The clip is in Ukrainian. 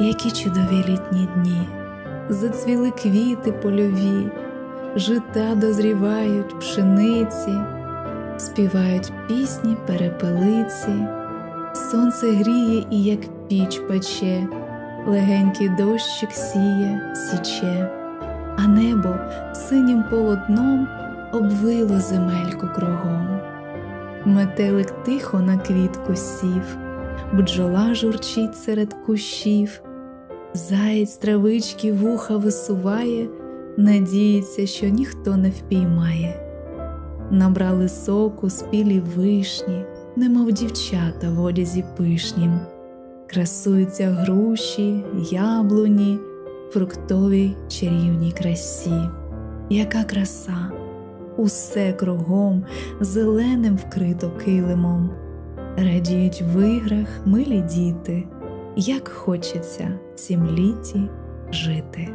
які чудові літні дні, зацвіли квіти польові, жита дозрівають пшениці, співають пісні перепелиці, сонце гріє і як піч пече, легенький дощик сіє, січе, а небо синім полотном обвило земельку кругом. Метелик тихо на квітку сів, бджола журчить серед кущів, заєць травички вуха висуває, надіється, що ніхто не впіймає. Набрали соку спілі вишні, немов дівчата в одязі пишнім, красуються груші, яблуні, фруктовій чарівній красі. Яка краса! Усе кругом зеленим вкрито килимом. Радіють в іграх милі діти, як хочеться цім літі жити.